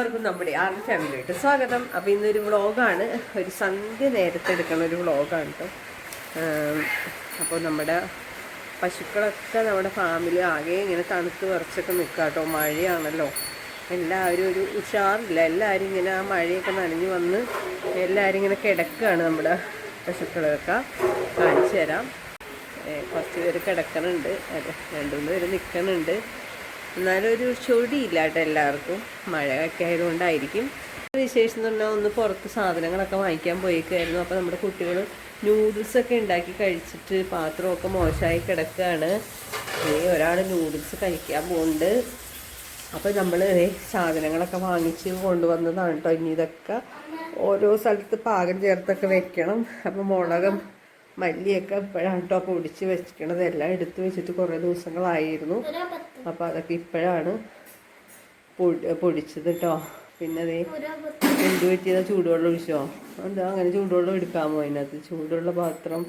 എല്ലാവർക്കും നമ്മുടെ ആർ ഫാമിലിയായിട്ട് സ്വാഗതം. അപ്പോൾ ഇന്നൊരു വ്ളോഗാണ്. ഒരു സന്ധ്യ നേരത്തെ എടുക്കുന്ന ഒരു വ്ളോഗാണ് കേട്ടോ അപ്പോൾ നമ്മുടെ പശുക്കളൊക്കെ നമ്മുടെ ഫാമിലി ആകെ ഇങ്ങനെ തണുത്ത് വിറച്ചൊക്കെ നിൽക്കുക കേട്ടോ മഴയാണല്ലോ. എല്ലാവരും ഒരു ഉഷാറില്ല. എല്ലാവരും ഇങ്ങനെ ആ മഴയൊക്കെ നനഞ്ഞു വന്ന് എല്ലാവരും ഇങ്ങനെ കിടക്കുകയാണ് നമ്മുടെ പശുക്കളൊക്കെ. കാണിച്ചു തരാം. കുറച്ച് പേര് കിടക്കണുണ്ട്. രണ്ട് മൂന്ന് പേര് നിൽക്കണുണ്ട് എന്നാലും ഒരു ചൊടിയില്ല കേട്ടോ എല്ലാവർക്കും. മഴയൊക്കെ ആയതുകൊണ്ടായിരിക്കും. വിശേഷം എന്ന് പറഞ്ഞാൽ ഒന്ന് പുറത്ത് സാധനങ്ങളൊക്കെ വാങ്ങിക്കാൻ പോയേക്കായിരുന്നു അപ്പോൾ നമ്മുടെ കുട്ടികൾ നൂഡിൽസൊക്കെ ഉണ്ടാക്കി കഴിച്ചിട്ട് പാത്രമൊക്കെ മോശമായി കിടക്കുകയാണ്. ഈ ഒരാൾ നൂഡിൽസ് കഴിക്കാൻ പോകുന്നുണ്ട് അപ്പോൾ നമ്മൾ സാധനങ്ങളൊക്കെ വാങ്ങിച്ച് കൊണ്ടുവന്നതാണ് കേട്ടോ ഇനി ഇതൊക്കെ ഓരോ സ്ഥലത്ത് പാകം ചേർത്തൊക്കെ വെക്കണം. അപ്പോൾ മുളകും മല്ലിയൊക്കെ ഇപ്പോഴാണ് കേട്ടോ പൊടിച്ച് വെച്ചിരിക്കണത്. എല്ലാം എടുത്ത് വെച്ചിട്ട് കുറേ ദിവസങ്ങളായിരുന്നു. അപ്പോൾ അതൊക്കെ ഇപ്പോഴാണ് പൊടി പൊടിച്ചത് കേട്ടോ പിന്നെ അതേ എന്ത് പറ്റിയതാ? ചൂടുവെള്ളം ഒഴിച്ചോ? എന്താ അങ്ങനെ ചൂടുവെള്ളം എടുക്കാമോ അതിനകത്ത്? ചൂടുള്ള പാത്രം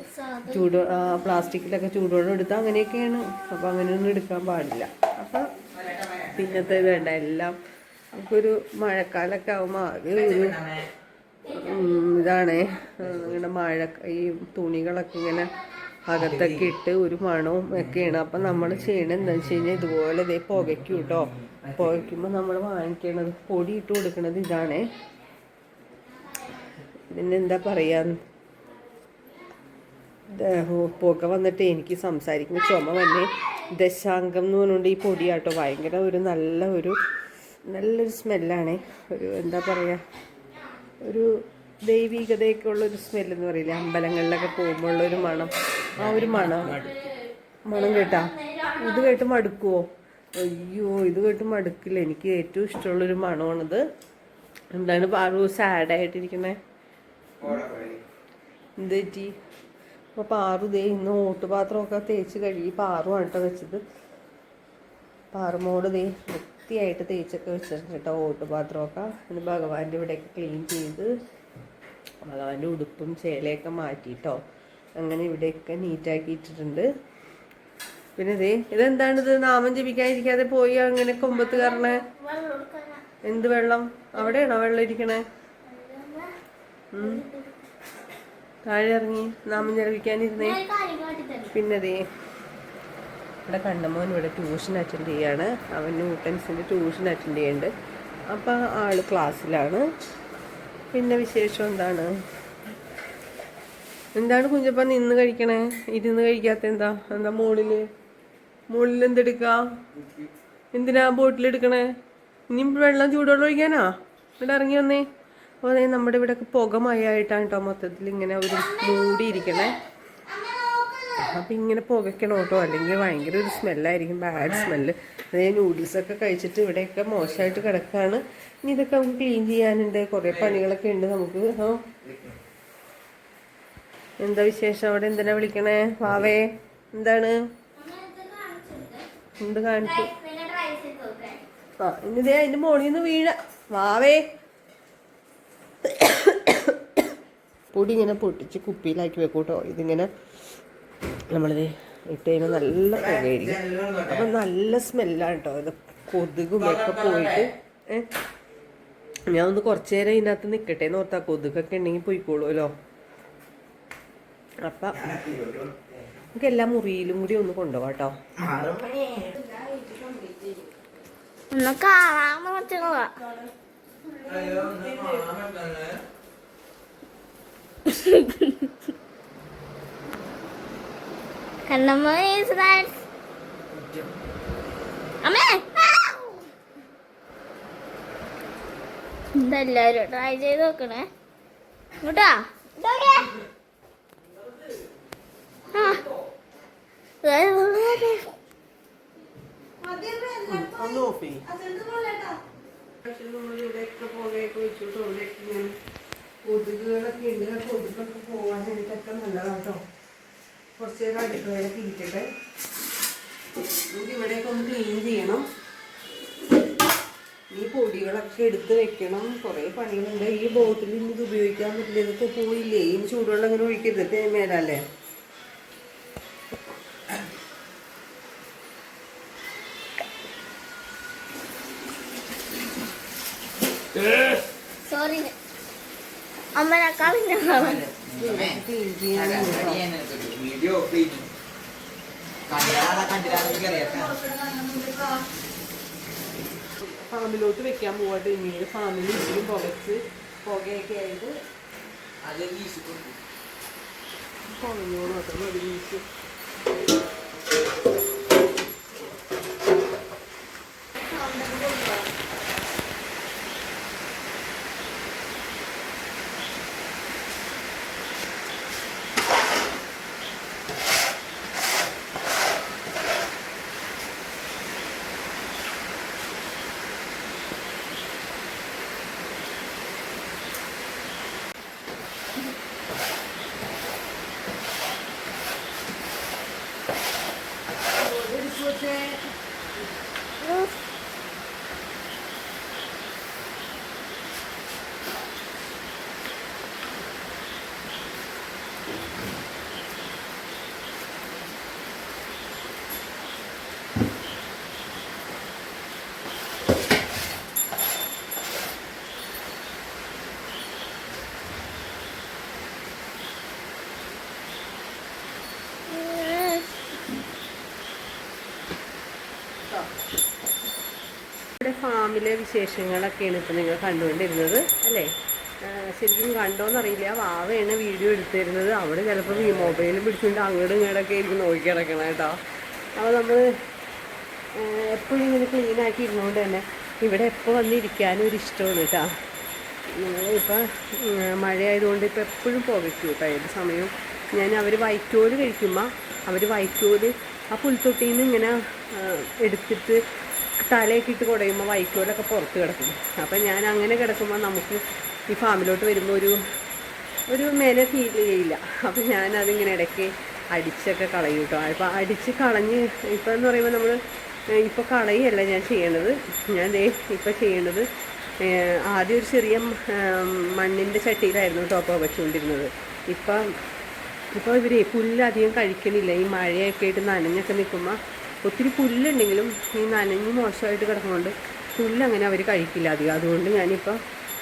ചൂട് പ്ലാസ്റ്റിക്കിലൊക്കെ ചൂടുവെള്ളം എടുത്താൽ അങ്ങനെയൊക്കെയാണ്. അപ്പം അങ്ങനെയൊന്നും എടുക്കാൻ പാടില്ല. അപ്പം പിന്നത്തെ വേണ്ട. എല്ലാം നമുക്കൊരു മഴക്കാലമൊക്കെ ആകുമ്പോൾ ആകെ ഒരു ഇതാണേ. ഇങ്ങനെ മഴ ഈ തുണികളൊക്കെ ഇങ്ങനെ അകത്തൊക്കെ ഇട്ട് ഒരു മണവും ഒക്കെയാണ്. അപ്പം നമ്മൾ ചെയ്യണത് എന്താ വെച്ച് കഴിഞ്ഞാൽ ഇതുപോലെ ഇതേ പുകയ്ക്കും കേട്ടോ പുകയ്ക്കുമ്പോൾ നമ്മൾ വാങ്ങിക്കണത് പൊടി ഇട്ട് കൊടുക്കണത് ഇതാണ്. പിന്നെ എന്താ പറയാ? പുക വന്നിട്ട് എനിക്ക് സംസാരിക്കുന്ന ചുമ വന്നെ. ദശാംഗം എന്ന് പറഞ്ഞുകൊണ്ട് ഈ പൊടിയാട്ടോ ഭയങ്കര ഒരു നല്ല ഒരു നല്ലൊരു സ്മെല്ലാണ്. ഒരു എന്താ പറയുക ഒരു ദൈവികതയൊക്കെ ഉള്ളൊരു സ്മെല്ലെന്ന് പറയില്ലേ? അമ്പലങ്ങളിലൊക്കെ പോകുമ്പോൾ ഒരു മണം. ആ ഒരു മണം. മണം കേട്ടാ? ഇത് കേട്ട് മടുക്കുവോ? അയ്യോ ഇത് കേട്ട് മടുക്കില്ല. എനിക്ക് ഏറ്റവും ഇഷ്ടമുള്ളൊരു മണമാണിത്. എന്താണ് പാറു സാഡായിട്ടിരിക്കണേ എന്ത് പറ്റി? അപ്പോൾ പാറു ദേ ഇന്ന് ഓട്ടുപാത്രമൊക്കെ തേച്ച് കഴുകി പാറുമാണ് കേട്ടോ വെച്ചത്. പാറുമോട് ദേ വൃത്തിയായിട്ട് തേച്ചൊക്കെ വെച്ചിട്ടുണ്ട് കേട്ടോ ഓട്ടുപാത്രമൊക്കെ പിന്നെ ഭഗവാന്റെ ഇവിടെയൊക്കെ ക്ലീൻ ചെയ്ത് ഭഗവാന്റെ ഉടുപ്പും ചേലയൊക്കെ മാറ്റിട്ടോ. അങ്ങനെ ഇവിടെയൊക്കെ നീറ്റാക്കിയിട്ടിട്ടുണ്ട് പിന്നെ ദേ ഇതെന്താണിത്? നാമം ജപിക്കാതിരിക്കാതെ പോയി അങ്ങനെ കൊമ്പത്ത് കാരണേ എന്ത് വെള്ളം? അവിടെയാണോ വെള്ളം ഇരിക്കണേ. താഴെ ഇറങ്ങി നാമം ജപിക്കാനിരുന്നേ. പിന്നെ ദേ ഇവിടെ കണ്ണമോൻ ഇവിടെ ട്യൂഷൻ അറ്റൻഡ് ചെയ്യാണ്. അവൻ ന്യൂട്ടൻസിന്റെ ട്യൂഷൻ അറ്റൻഡ് ചെയ്യുന്നുണ്ട് അപ്പോൾ ആൾ ക്ലാസ്സിലാണ് പിന്നെ വിശേഷം എന്താണ്? എന്താണ് കുഞ്ഞപ്പ നിന്ന് കഴിക്കണേ? ഇരുന്ന് കഴിക്കാത്ത എന്താ? എന്താ മുകളിൽ മുകളിൽ എന്തെടുക്കാ? എന്തിനാ ബോട്ടിലെടുക്കണേ ഇനി വെള്ളം ചൂടുവെള്ളം ഒഴിക്കാനാ? ഇവിടെ ഇറങ്ങി വന്നേ. അപ്പോൾ നമ്മുടെ ഇവിടെയൊക്കെ പുക മഴയായിട്ടാണ് കേട്ടോ മൊത്തത്തിൽ ഇങ്ങനെ ഒരു മൂടിയിരിക്കണേ. അപ്പം ഇങ്ങനെ പുകയ്ക്കണം കേട്ടോ? അല്ലെങ്കിൽ ഭയങ്കര ഒരു സ്മെല്ലായിരിക്കും ബാഡ് സ്മെല്ല് അതേ നൂഡിൽസൊക്കെ കഴിച്ചിട്ട് ഇവിടെയൊക്കെ മോശമായിട്ട് കിടക്കുകയാണ് ഇനി ഇതൊക്കെ നമുക്ക് ക്ലീൻ ചെയ്യാനുണ്ട്. കുറേ പണികളൊക്കെ ഉണ്ട് നമുക്ക്. എന്താ വിശേഷം? അവിടെ എന്തിനാ വിളിക്കണേ? വാവേ എന്താണ്? എന്ത് കാണിച്ചു? ആ ഇനി ദേ അതിന്റെ മോളിൽ നിന്ന് വീഴ. വാവേ. പൊടി ഇങ്ങനെ പൊട്ടിച്ച് കുപ്പിയിലാക്കി വെക്കൂട്ടോ ഇതിങ്ങനെ നമ്മളിത് ഇട്ട് കഴിയുമ്പോൾ നല്ല പുകയായിരിക്കും അപ്പം നല്ല സ്മെല്ലാണ് കേട്ടോ ഇത്. കൊതുകും ഒക്കെ പോയിട്ട് ഞാൻ ഒന്ന് കുറച്ച് നേരം ഇതിനകത്ത് നിൽക്കട്ടെ എന്ന് ഓർത്താ കൊതുകൊക്കെ ഉണ്ടെങ്കിൽ പോയിക്കോളുമല്ലോ. അപ്പം നമുക്ക് എല്ലാ മുറിയിലും കൂടി ഒന്ന് കൊണ്ടുപോകാം കേട്ടോ പറ്റുന്നതാ കണ്ണമ്മ that അമ്മേ. ഇതെല്ലാരും ട്രൈ ചെയ്ത് നോക്കണേ. ഇങ്ങോട്ടാ. കൊതുകുകളൊക്കെ ഉണ്ട് കൊതുകൊക്കെ നല്ലതാണ് കേട്ടോ കുറച്ച് നേരം അടുക്കളയിലൊക്കെ ഇരിക്കട്ടെ. നമുക്ക് ഇവിടെയൊക്കെ ഒന്ന് ക്ലീൻ ചെയ്യണം. ഈ പൊടികളൊക്കെ എടുത്ത് വെക്കണം. കുറേ പണികളുണ്ട്. ഈ ബോട്ടിൽ ഇത് ഉപയോഗിക്കാൻ പറ്റില്ല. ഇതൊക്കെ പോയില്ലേ? ഇനി ചൂടുവെള്ളം ഇങ്ങനെ ഒഴിക്കരുത്. മേലല്ലേ സോറി ഞാൻ ക്ലീൻ ചെയ്യാനുണ്ട് വീഡിയോ ക്ലീനിങ് കണ്ടിരാളെ കണ്ടിരാളെ അറിയാം ഫാമിലോട്ട് വെക്കാൻ പോവാട്ട് പിന്നീട് ഫാമിൽ ഇതിലും പുകച്ച്. പുകയൊക്കെ ആയിട്ട് അത് വീശി കൊടുക്കും. പുകഞ്ഞോളും അത്ര മതി വീശ്. ഇവിടെ ഫാമിലെ വിശേഷങ്ങളൊക്കെയാണ് ഇപ്പം നിങ്ങൾ കണ്ടുകൊണ്ടിരുന്നത് അല്ലേ? ശരിക്കും കണ്ടോന്നറിയില്ല. വാവയാണ് വീഡിയോ എടുത്തിരുന്നത്. അവിടെ ചിലപ്പോൾ ഈ മൊബൈൽ പിടിച്ചുകൊണ്ട് അങ്ങോട്ടും ഇങ്ങോട്ടൊക്കെ ആയിരിക്കും നോക്കി കിടക്കണം കേട്ടോ. അപ്പോൾ നമ്മൾ എപ്പോഴും ഇങ്ങനെ ക്ലീൻ ആക്കി ഇരുന്നുകൊണ്ട് തന്നെ ഇവിടെ എപ്പോൾ വന്നിരിക്കാനും ഒരു ഇഷ്ടമാണ് കേട്ടോ. ഇപ്പം മഴയായതുകൊണ്ട് ഇപ്പോൾ എപ്പോഴും പുകയ്ക്കും കേട്ടോ. ഏത് സമയവും ഞാൻ അവർ വൈക്കോൽ കഴിക്കുമ്പോൾ അവർ വൈക്കോൽ ആ പുൽത്തൊട്ടിയിൽ നിന്ന് ഇങ്ങനെ എടുത്തിട്ട് തലയൊക്കെ ഇട്ട് കുടയുമ്പോൾ വൈക്കോലൊക്കെ പുറത്ത് കിടക്കും. അപ്പം ഞാൻ അങ്ങനെ കിടക്കുമ്പോൾ നമുക്ക് ഈ ഫാമിലോട്ട് വരുമ്പോൾ ഒരു ഒരു മേലെ ഫീൽ ചെയ്യില്ല. അപ്പം ഞാൻ അതിങ്ങനെ ഇടയ്ക്ക് അടിച്ചൊക്കെ കളയും കേട്ടോ അപ്പോൾ അടിച്ച് കളഞ്ഞ് ഇപ്പം എന്ന് പറയുമ്പോൾ നമ്മൾ ഇപ്പോൾ കളയല്ല ഞാൻ ചെയ്യണത്. ഞാൻ ദേ ഇപ്പോൾ ചെയ്യണത് ആദ്യം ഒരു ചെറിയ മണ്ണിന്റെ ചട്ടിയിലായിരുന്നു ടോപ്പ് വെച്ചുകൊണ്ടിരുന്നത് ഇപ്പം ഇപ്പോൾ ഇവർ പുല്ലധികം കഴിക്കണില്ല. ഈ മഴയൊക്കെ ആയിട്ട് നനഞ്ഞൊക്കെ നിൽക്കുമ്പോൾ ഒത്തിരി പുല്ലുണ്ടെങ്കിലും ഈ നനഞ്ഞ് മോശമായിട്ട് കിടക്കുന്നതുകൊണ്ട് പുല്ലങ്ങനെ അവർ കഴിക്കില്ല അധികം. അതുകൊണ്ട് ഞാനിപ്പോൾ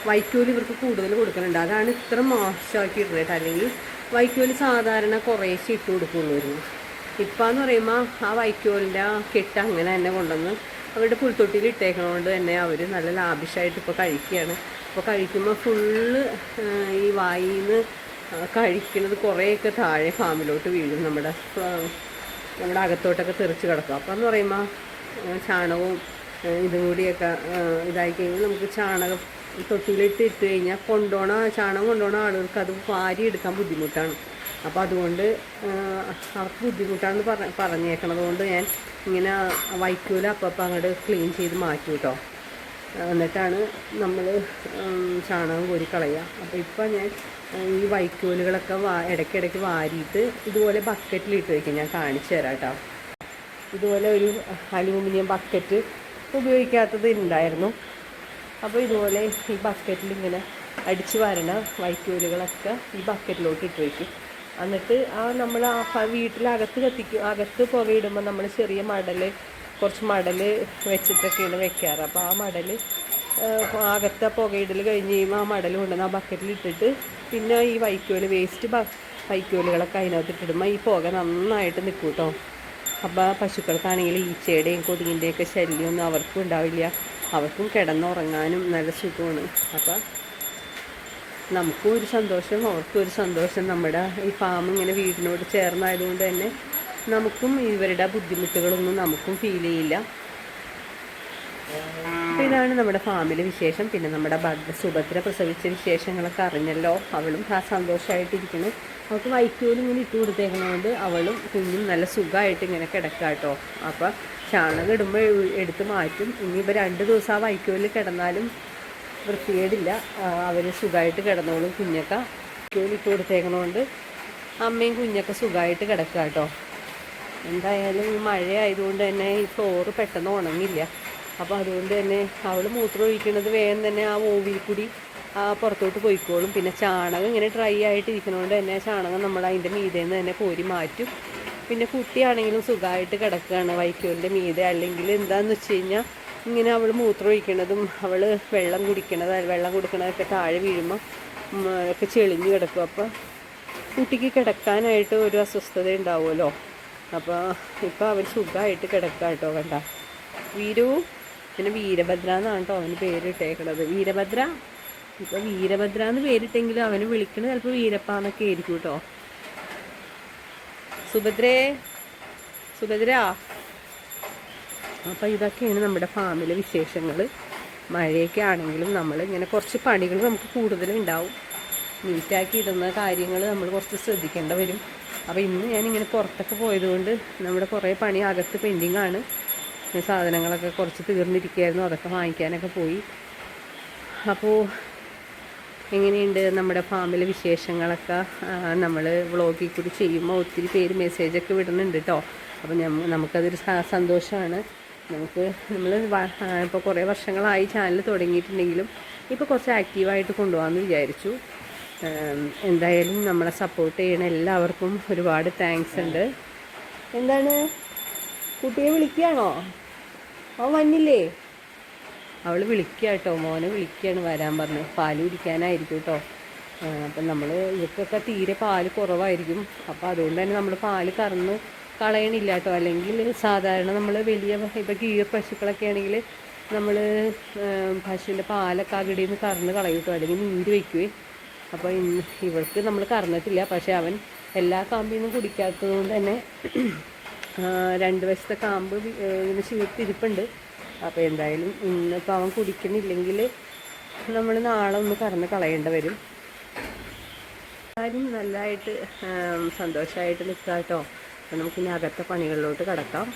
വൈക്കോൽ ഇവർക്ക് കൂടുതൽ കൊടുക്കുന്നുണ്ട് അതാണ് ഇത്ര മോശമാക്കി ഇടുന്നത് കേട്ടോ അല്ലെങ്കിൽ വൈക്കോൽ സാധാരണ കുറേശ്ശെ ഇട്ട് കൊടുക്കുള്ളൂയിരുന്നു ഇപ്പം എന്ന് പറയുമ്പോൾ ആ വൈക്കോലിന്റെ ആ കെട്ട് അങ്ങനെ തന്നെ കൊണ്ടുവന്ന് അവരുടെ പുൽത്തൊട്ടിയിൽ ഇട്ടേക്കുന്നതുകൊണ്ട് തന്നെ അവർ നല്ല ലാഭിഷായിട്ട് ഇപ്പോൾ കഴിക്കുകയാണ്. അപ്പോൾ കഴിക്കുമ്പോൾ ഫുള്ള് ഈ വായിന്ന് കഴിക്കുന്നത് കുറേയൊക്കെ താഴെ ഫാമിലോട്ട് വീഴും. നമ്മുടെ നമ്മുടെ അകത്തോട്ടൊക്കെ തെറിച്ച് കിടക്കും. അപ്പം എന്ന് പറയുമ്പോൾ ചാണകവും ഇതും കൂടിയൊക്കെ ഇതായി കഴിഞ്ഞാൽ നമുക്ക് ചാണകം തൊട്ടിയിലിട്ട് ഇട്ട് കഴിഞ്ഞാൽ കൊണ്ടുപോണ ചാണകം കൊണ്ടുപോണ ആളുകൾക്ക് അത് വാരി എടുക്കാൻ ബുദ്ധിമുട്ടാണ്. അപ്പോൾ അതുകൊണ്ട് അവർക്ക് ബുദ്ധിമുട്ടാണെന്ന് പറഞ്ഞ പറഞ്ഞേക്കണത് കൊണ്ട് ഞാൻ ഇങ്ങനെ വൈക്കൂല അപ്പം അങ്ങോട്ട് ക്ലീൻ ചെയ്ത് മാറ്റി കേട്ടോ എന്നിട്ടാണ് നമ്മൾ ചാണകം കോരി കളയുക. അപ്പോൾ ഇപ്പം ഞാൻ ഈ വൈക്കോലുകളൊക്കെ വാ ഇടയ്ക്കിടയ്ക്ക് വാരിയിട്ട് ഇതുപോലെ ബക്കറ്റിലിട്ട് വയ്ക്കും ഞാൻ കാണിച്ചു തരാം കേട്ടോ ഇതുപോലെ ഒരു അലൂമിനിയം ബക്കറ്റ് ഉപയോഗിക്കാത്തത് ഉണ്ടായിരുന്നു അപ്പോൾ ഇതുപോലെ ഈ ബക്കറ്റിൽ ഇങ്ങനെ അടിച്ച് വരണ വൈക്കോലുകളൊക്കെ ഈ ബക്കറ്റിലോട്ട് ഇട്ട് വയ്ക്കും എന്നിട്ട് ആ നമ്മൾ ആ വീട്ടിലകത്ത് കത്തിക്കും. അകത്ത് പുകയിടുമ്പോൾ നമ്മൾ ചെറിയ മടൽ കുറച്ച് മടൽ വെച്ചിട്ടൊക്കെയാണ് വെക്കാറ്. അപ്പോൾ ആ മടൽ അകത്തെ പുകയിടൽ കഴിഞ്ഞ് കഴിയുമ്പോൾ ആ മടൽ കൊണ്ടുവന്ന് ആ ബക്കറ്റിൽ ഇട്ടിട്ട് പിന്നെ ഈ വൈക്കോൽ വേസ്റ്റ് വൈക്കോലുകളൊക്കെ അതിനകത്ത് ഇട്ടിടുമ്പോൾ ഈ പുക നന്നായിട്ട് നിൽക്കും കേട്ടോ അപ്പോൾ പശുക്കൾക്കാണെങ്കിൽ ഈച്ചയുടെയും കൊതുകിന്റെയൊക്കെ ശല്യമൊന്നും അവർക്കും ഉണ്ടാവില്ല. അവർക്കും കിടന്നുറങ്ങാനും നല്ല സുഖമാണ്. അപ്പോൾ നമുക്കും ഒരു സന്തോഷം അവർക്കും ഒരു സന്തോഷം. നമ്മുടെ ഈ ഫാം ഇങ്ങനെ വീടിനോട് ചേർന്നായതുകൊണ്ട് തന്നെ നമുക്കും ഇവരുടെ ബുദ്ധിമുട്ടുകളൊന്നും നമുക്കും ഫീൽ ചെയ്യില്ല. അപ്പോൾ ഇതാണ് നമ്മുടെ ഫാമിലെ വിശേഷം. പിന്നെ നമ്മുടെ ഭദ്ര സുഭദ്ര പ്രസവിച്ച വിശേഷങ്ങളൊക്കെ അറിഞ്ഞല്ലോ. അവളും ആ സന്തോഷമായിട്ടിരിക്കുന്നു അവൾക്ക് വൈക്കോലും ഇങ്ങനെ ഇട്ട് കൊടുത്തേക്കുന്നതുകൊണ്ട് അവളും കുഞ്ഞും നല്ല സുഖമായിട്ട് ഇങ്ങനെ കിടക്കുക കേട്ടോ അപ്പോൾ ചാണകം ഇടുമ്പോൾ എടുത്ത് മാറ്റും. ഇനിയിപ്പോൾ രണ്ട് ദിവസം ആ വൈക്കോലിൽ കിടന്നാലും വൃത്തികേടില്ല. അവർ സുഖമായിട്ട് കിടന്നോളും കുഞ്ഞൊക്കെ. വൈക്കോൽ ഇട്ട് കൊടുത്തേക്കുന്നതുകൊണ്ട് അമ്മയും കുഞ്ഞൊക്കെ സുഖമായിട്ട് കിടക്കുക കേട്ടോ എന്തായാലും ഈ മഴയായതുകൊണ്ട് തന്നെ ഈ ഫ്ലോറ് പെട്ടെന്ന് ഉണങ്ങില്ല. അപ്പോൾ അതുകൊണ്ട് തന്നെ അവൾ മൂത്രം ഒഴിക്കുന്നത് വേഗം തന്നെ ആ ഓവിൽ കൂടി പുറത്തോട്ട് പോയിക്കോളും. പിന്നെ ചാണകം ഇങ്ങനെ ഡ്രൈ ആയിട്ട് ഇരിക്കുന്നതുകൊണ്ട് തന്നെ ചാണകം നമ്മൾ അതിന്റെ മീതേന്ന് തന്നെ കോരി മാറ്റും. പിന്നെ കുട്ടിയാണെങ്കിലും സുഖമായിട്ട് കിടക്കുകയാണ് വൈക്കോലിന്റെ മീതെ. അല്ലെങ്കിൽ എന്താണെന്ന് വെച്ച് കഴിഞ്ഞാൽ ഇങ്ങനെ അവൾ മൂത്രം ഒഴിക്കണതും അവൾ വെള്ളം കുടിക്കണത് വെള്ളം കുടിക്കണതൊക്കെ താഴെ വീഴുമ്പോൾ ഒക്കെ ചെളിഞ്ഞ് കിടക്കും. അപ്പോൾ കുട്ടിക്ക് കിടക്കാനായിട്ട് ഒരു അസ്വസ്ഥത ഉണ്ടാവുമല്ലോ. അപ്പോൾ ഇപ്പോൾ അവൻ സുഖമായിട്ട് കിടക്കാം കേട്ടോ കണ്ട. വീരു. പിന്നെ വീരഭദ്ര എന്നാണ് കേട്ടോ അവന് പേരിട്ടേക്കണത്. വീരഭദ്ര? ഇപ്പോൾ വീരഭദ്ര എന്ന് പേരിട്ടെങ്കിലും അവന് വിളിക്കണ ചിലപ്പോൾ വീരപ്പ എന്നൊക്കെ ആയിരിക്കും കേട്ടോ. സുഭദ്രേ? സുഭദ്ര? അപ്പോൾ ഇതൊക്കെയാണ് നമ്മുടെ ഫാമിലെ വിശേഷങ്ങൾ മഴയൊക്കെ ആണെങ്കിലും നമ്മൾ ഇങ്ങനെ കുറച്ച് പണികൾ നമുക്ക് കൂടുതലുണ്ടാവും നീറ്റാക്കി ഇടുന്ന കാര്യങ്ങൾ നമ്മൾ കുറച്ച് ശ്രദ്ധിക്കേണ്ട വരും. അപ്പോൾ ഇന്ന് ഞാനിങ്ങനെ പുറത്തൊക്കെ പോയതുകൊണ്ട് നമ്മുടെ കുറേ പണി അകത്ത് പെൻഡിങ് ആണ് സാധനങ്ങളൊക്കെ കുറച്ച് തീർന്നിരിക്കുകയായിരുന്നു. അതൊക്കെ വാങ്ങിക്കാനൊക്കെ പോയി. അപ്പോൾ എങ്ങനെയുണ്ട് നമ്മുടെ ഫാമിലെ വിശേഷങ്ങളൊക്കെ? നമ്മൾ വ്ളോഗിൽ കൂടി ചെയ്യുമ്പോൾ ഒത്തിരി പേര് മെസ്സേജൊക്കെ വിടുന്നുണ്ട് കേട്ടോ അപ്പോൾ നമുക്കതൊരു സന്തോഷമാണ് നമുക്ക് നമ്മൾ ഇപ്പോൾ കുറേ വർഷങ്ങളായി ചാനൽ തുടങ്ങിയിട്ടുണ്ടെങ്കിലും ഇപ്പോൾ കുറച്ച് ആക്റ്റീവായിട്ട് കൊണ്ടുപോകാമെന്ന് വിചാരിച്ചു. എന്തായാലും നമ്മളെ സപ്പോർട്ട് ചെയ്യണ എല്ലാവർക്കും ഒരുപാട് താങ്ക്സ് ഉണ്ട്. എന്താണ്? കുട്ടിയെ വിളിക്കുകയാണോ? അവൻ വന്നില്ലേ? അവൾ വിളിക്കുക കേട്ടോ മോനെ വിളിക്കുകയാണ് വരാൻ പറഞ്ഞ്. പാൽ കുടിക്കാനായിരിക്കും കേട്ടോ അപ്പം നമ്മൾ ഇവർക്കൊക്കെ തീരെ പാൽ കുറവായിരിക്കും. അപ്പോൾ അതുകൊണ്ട് തന്നെ നമ്മൾ പാൽ കറന്ന് കളയണില്ല കേട്ടോ അല്ലെങ്കിൽ സാധാരണ നമ്മൾ വലിയ ഇപ്പോൾ ഗീർ പശുക്കളൊക്കെ ആണെങ്കിൽ നമ്മൾ പശുവിന്റെ പാലൊക്കെ അകിടിയിൽ നിന്ന് കറന്ന് കളയും കേട്ടോ അല്ലെങ്കിൽ നീര് വയ്ക്കുവേ. അപ്പോൾ ഇവൾക്ക് നമ്മൾ കറന്നിട്ടില്ല. പക്ഷേ അവൻ എല്ലാ കാമ്പിൽ നിന്നും കുടിക്കാത്തത് കൊണ്ട് തന്നെ രണ്ട് വശത്തെ കാമ്പ് ഇങ്ങനെ ചീർത്തിരിപ്പുണ്ട്. അപ്പോൾ എന്തായാലും ഇന്നിപ്പോൾ അവൻ കുടിക്കുന്നില്ലെങ്കിൽ നമ്മൾ നാളെ ഒന്ന് കറന്ന് കളയേണ്ടി വരും. കാര്യം നല്ലതായിട്ട് സന്തോഷമായിട്ട് നിൽക്കുക കേട്ടോ നമുക്കിനി അകത്തെ പണികളിലോട്ട് കിടക്കാം.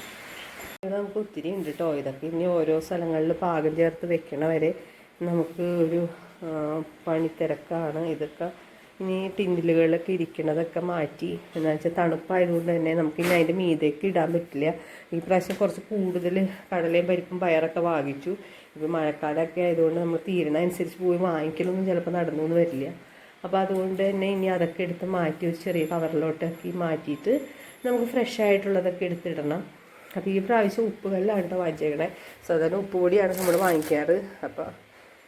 നമുക്ക് ഒത്തിരി ഉണ്ട് കേട്ടോ ഇതൊക്കെ ഇനി ഓരോ സ്ഥലങ്ങളിൽ പാകം ചേർത്ത് വെക്കണ വരെ നമുക്ക് ഒരു പണിത്തിരക്കാണ്. ഇതൊക്കെ ഇനി ടിന്നിലുകളൊക്കെ ഇരിക്കണതൊക്കെ മാറ്റി. എന്ന് വെച്ചാൽ തണുപ്പായതുകൊണ്ട് തന്നെ നമുക്ക് ഇനി അതിന്റെ മീതേക്ക് ഇടാൻ പറ്റില്ല. ഈ പ്രാവശ്യം കുറച്ച് കൂടുതൽ കടലയും പരിപ്പും പയറൊക്കെ വാങ്ങിച്ചു. ഇപ്പോൾ മഴക്കാലമൊക്കെ ആയതുകൊണ്ട് നമ്മൾ തീരണ അനുസരിച്ച് പോയി വാങ്ങിക്കലൊന്നും ചിലപ്പോൾ നടന്നു എന്ന് വരില്ല. അപ്പോൾ അതുകൊണ്ട് തന്നെ ഇനി അതൊക്കെ എടുത്ത് മാറ്റി ഒരു ചെറിയ കവറിലോട്ടാക്കി മാറ്റിയിട്ട് നമുക്ക് ഫ്രഷ് ആയിട്ടുള്ളതൊക്കെ എടുത്തിടണം. അപ്പോൾ ഈ പ്രാവശ്യം ഉപ്പുകല്ലാണ് കേട്ടോ വാങ്ങിച്ചേക്കണേ. സാധാരണ ഉപ്പ് പൊടിയാണ് നമ്മൾ വാങ്ങിക്കാറ്. അപ്പോൾ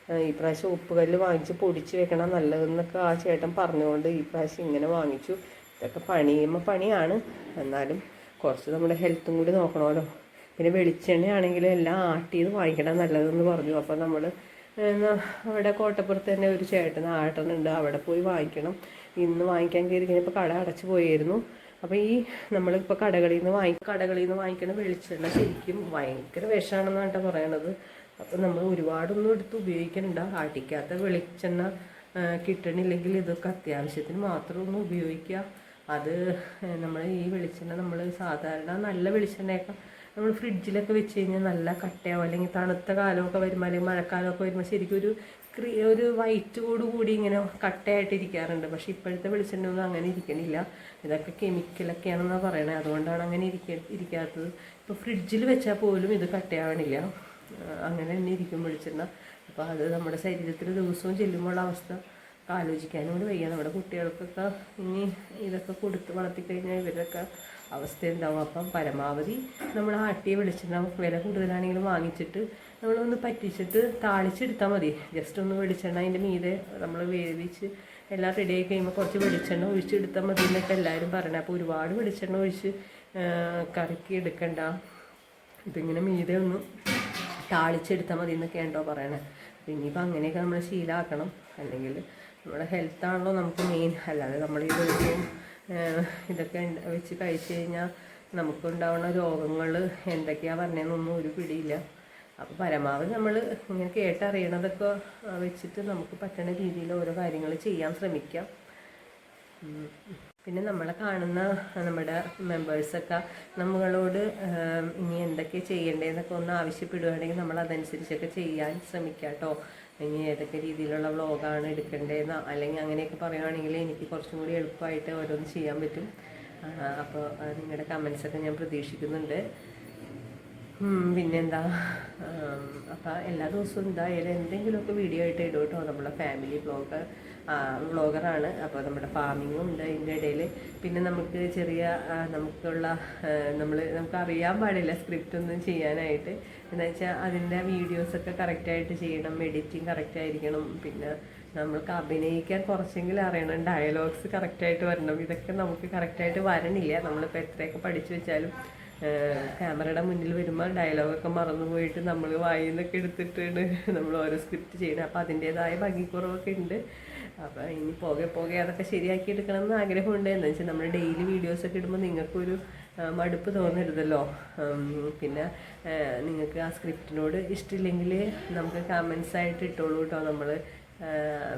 ഈ പ്രാവശ്യം ഉപ്പുകല്ല് വാങ്ങിച്ച് പൊടിച്ച് വെക്കണം നല്ലതെന്നൊക്കെ ആ ചേട്ടൻ പറഞ്ഞുകൊണ്ട് ഈ പ്രാവശ്യം ഇങ്ങനെ വാങ്ങിച്ചു. ഇതൊക്കെ പണിയുമ്പോൾ പണിയാണ്. എന്നാലും കുറച്ച് നമ്മുടെ ഹെൽത്തും കൂടി നോക്കണമല്ലോ. പിന്നെ വെളിച്ചെണ്ണയാണെങ്കിലും എല്ലാം ആട്ടിയത് വാങ്ങിക്കണം നല്ലതെന്ന് പറഞ്ഞു. അപ്പോൾ നമ്മൾ അവിടെ കോട്ടപ്പുറത്ത് തന്നെ ഒരു ചേട്ടൻ ആട്ടനുണ്ട്. അവിടെ പോയി വാങ്ങിക്കണം. ഇന്ന് വാങ്ങിക്കാൻ കയറി കഴിഞ്ഞപ്പോൾ കട അടച്ചു പോയിരുന്നു. അപ്പോൾ ഈ നമ്മളിപ്പോൾ കടകളിൽ നിന്ന് വാങ്ങി കടകളിൽ നിന്ന് വാങ്ങിക്കുന്ന വെളിച്ചെണ്ണ ശരിക്കും ഭയങ്കര വിഷമാണെന്നാണ് പറയണത്. അപ്പോൾ നമ്മൾ ഒരുപാടൊന്നും എടുത്ത് ഉപയോഗിക്കണ്ട. അടിക്കാത്ത വെളിച്ചെണ്ണ കിട്ടണില്ലെങ്കിൽ ഇതൊക്കെ അത്യാവശ്യത്തിന് മാത്രം ഒന്ന് ഉപയോഗിക്കുക. അത് നമ്മൾ ഈ വെളിച്ചെണ്ണ നമ്മൾ സാധാരണ നല്ല വെളിച്ചെണ്ണയൊക്കെ നമ്മൾ ഫ്രിഡ്ജിലൊക്കെ വെച്ച് കഴിഞ്ഞാൽ നല്ല കട്ടയാവും. അല്ലെങ്കിൽ തണുത്ത കാലമൊക്കെ വരുമ്പോൾ അല്ലെങ്കിൽ മഴക്കാലമൊക്കെ വരുമ്പോൾ ശരിക്കും ഒരു ക്രീ ഒരു വൈറ്റോട് കൂടി ഇങ്ങനെ കട്ടയായിട്ട് ഇരിക്കാറുണ്ട് പക്ഷേ ഇപ്പോഴത്തെ വെളിച്ചെണ്ണ ഒന്നും അങ്ങനെ ഇരിക്കണില്ല. ഇതൊക്കെ കെമിക്കലൊക്കെയാണെന്നാണ് പറയണത് അതുകൊണ്ടാണ് അങ്ങനെ ഇരിക്ക ഇരിക്കാത്തത്. ഇപ്പോൾ ഫ്രിഡ്ജിൽ വെച്ചാൽ പോലും ഇത് കട്ടയാവണില്ല. അങ്ങനെ തന്നെ ഇരിക്കും വെളിച്ചെണ്ണ അപ്പോൾ അത് നമ്മുടെ ശരീരത്തിൽ ദിവസവും ചെല്ലുമ്പോൾ അവസ്ഥ ആലോചിക്കാനും കൂടി വയ്യ. നമ്മുടെ കുട്ടികൾക്കൊക്കെ ഇനി ഇതൊക്കെ കൊടുത്ത് വളർത്തിക്കഴിഞ്ഞാൽ ഇവരൊക്കെ അവസ്ഥ ഉണ്ടാവും അപ്പം പരമാവധി നമ്മൾ ആട്ടിയ വെളിച്ചെണ്ണ വില കൂടുതലാണെങ്കിലും വാങ്ങിച്ചിട്ട് നമ്മളൊന്ന് പറ്റിച്ചിട്ട് താളിച്ചെടുത്താൽ മതി. ജസ്റ്റ് ഒന്ന് വെളിച്ചെണ്ണ അതിന്റെ മീതെ നമ്മൾ വേവിച്ച് എല്ലാം ആയി കഴിയുമ്പോൾ കുറച്ച് വെളിച്ചെണ്ണ ഒഴിച്ചെടുത്താൽ മതി എന്നൊക്കെ എല്ലാവരും പറയണേ. അപ്പോൾ ഒരുപാട് വെളിച്ചെണ്ണ ഒഴിച്ച് കറക്കി എടുക്കണ്ട. ഇതിങ്ങനെ മീതെ ഒന്ന് താളിച്ചെടുത്താൽ മതി എന്നൊക്കെ ഉണ്ടോ പറയണേ. ഇനിയിപ്പോൾ അങ്ങനെയൊക്കെ നമ്മൾ ശീലമാക്കണം അല്ലെങ്കിൽ നമ്മുടെ ഹെൽത്താണല്ലോ നമുക്ക് മെയിൻ അല്ലാതെ നമ്മൾ ഈ ദിവസവും ഇതൊക്കെ വെച്ച് കഴിച്ച് കഴിഞ്ഞാൽ നമുക്കുണ്ടാവുന്ന രോഗങ്ങൾ എന്തൊക്കെയാണ് പറഞ്ഞതെന്നൊന്നും ഒരു പിടിയില്ല. അപ്പോൾ പരമാവധി നമ്മൾ ഇങ്ങനെ കേട്ടറിയണതൊക്കെ വെച്ചിട്ട് നമുക്ക് പറ്റുന്ന രീതിയിൽ ഓരോ കാര്യങ്ങൾ ചെയ്യാൻ ശ്രമിക്കാം. പിന്നെ നമ്മളെ കാണുന്ന നമ്മുടെ മെമ്പേഴ്സൊക്കെ നമ്മളോട് ഇനി എന്തൊക്കെ ചെയ്യേണ്ടതെന്നൊക്കെ ഒന്ന് ആവശ്യപ്പെടുകയാണെങ്കിൽ നമ്മൾ അതനുസരിച്ചൊക്കെ ചെയ്യാൻ ശ്രമിക്കാം കേട്ടോ ഇനി ഏതൊക്കെ രീതിയിലുള്ള വ്ളോഗാണ് എടുക്കേണ്ടതെന്ന് അല്ലെങ്കിൽ അങ്ങനെയൊക്കെ പറയുകയാണെങ്കിൽ എനിക്ക് കുറച്ചും കൂടി എളുപ്പമായിട്ട് ഓരോന്ന് ചെയ്യാൻ പറ്റും. അപ്പോൾ നിങ്ങളുടെ കമൻസൊക്കെ ഞാൻ പ്രതീക്ഷിക്കുന്നുണ്ട്. പിന്നെന്താ? അപ്പം എല്ലാ ദിവസവും എന്തായാലും എന്തെങ്കിലുമൊക്കെ വീഡിയോ ആയിട്ട് ഇടും കേട്ടോ നമ്മളെ ഫാമിലി ബ്ലോഗ് വ്ളോഗറാണ്. അപ്പോൾ നമ്മുടെ ഫാമിങ്ങും ഉണ്ട് അതിന്റെ ഇടയിൽ പിന്നെ നമുക്ക് ചെറിയ നമുക്കുള്ള നമ്മൾ നമുക്ക് അറിയാൻ പാടില്ല സ്ക്രിപ്റ്റ് ഒന്നും ചെയ്യാനായിട്ട്. എന്ന് വെച്ചാൽ അതിന്റെ വീഡിയോസൊക്കെ കറക്റ്റായിട്ട് ചെയ്യണം എഡിറ്റിങ് കറക്റ്റ് ആയിരിക്കണം. പിന്നെ നമ്മൾക്ക് അഭിനയിക്കാൻ കുറച്ചെങ്കിലും അറിയണം ഡയലോഗ്സ് കറക്റ്റായിട്ട് വരണം. ഇതൊക്കെ നമുക്ക് കറക്റ്റായിട്ട് വരണില്ല. നമ്മളിപ്പോൾ എത്രയൊക്കെ പഠിച്ചു വെച്ചാലും ക്യാമറയുടെ മുന്നിൽ വരുമ്പോൾ ഡയലോഗൊക്കെ മറന്നു പോയിട്ട് നമ്മൾ വായിന്നൊക്കെ നിന്നൊക്കെ എടുത്തിട്ടാണ് നമ്മൾ ഓരോ സ്ക്രിപ്റ്റ് ചെയ്യുന്നത് അപ്പോൾ അതിന്റേതായ ഭംഗിക്കുറവൊക്കെ ഉണ്ട്. അപ്പോൾ ഇനി പോകെ പോകെ അതൊക്കെ ശരിയാക്കി എടുക്കണം എന്ന് ആഗ്രഹമുണ്ട് എന്താ വെച്ചാൽ നമ്മൾ ഡെയിലി വീഡിയോസ് ഒക്കെ ഇടുമ്പോൾ നിങ്ങൾക്കൊരു മടുപ്പ് തോന്നരുതല്ലോ. പിന്നെ നിങ്ങൾക്ക് ആ സ്ക്രിപ്റ്റിനോട് ഇഷ്ടമില്ലെങ്കിൽ നമുക്ക് കമൻസ് ആയിട്ട് ഇട്ടോളൂ കേട്ടോ നമ്മൾ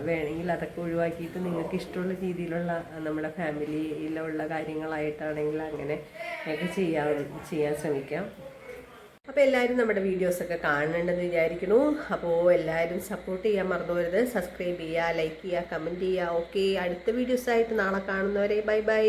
വേണമെങ്കിൽ അതൊക്കെ ഒഴിവാക്കിയിട്ട് നിങ്ങൾക്ക് ഇഷ്ടമുള്ള രീതിയിലുള്ള നമ്മുടെ ഫാമിലിയിലുള്ള കാര്യങ്ങളായിട്ടാണെങ്കിൽ അങ്ങനെ ഒക്കെ ചെയ്യാൻ ചെയ്യാൻ ശ്രമിക്കാം. അപ്പോൾ എല്ലാവരും നമ്മുടെ വീഡിയോസൊക്കെ കാണണമെന്ന് വിചാരിക്കുന്നു. അപ്പോൾ എല്ലാവരും സപ്പോർട്ട് ചെയ്യാൻ മറന്നുപോരുത്. സബ്സ്ക്രൈബ് ചെയ്യുക ലൈക്ക് ചെയ്യുക കമന്റ് ചെയ്യുക ഓക്കെ അടുത്ത വീഡിയോസായിട്ട് നാളെ കാണുന്നവരെ ബൈ ബൈ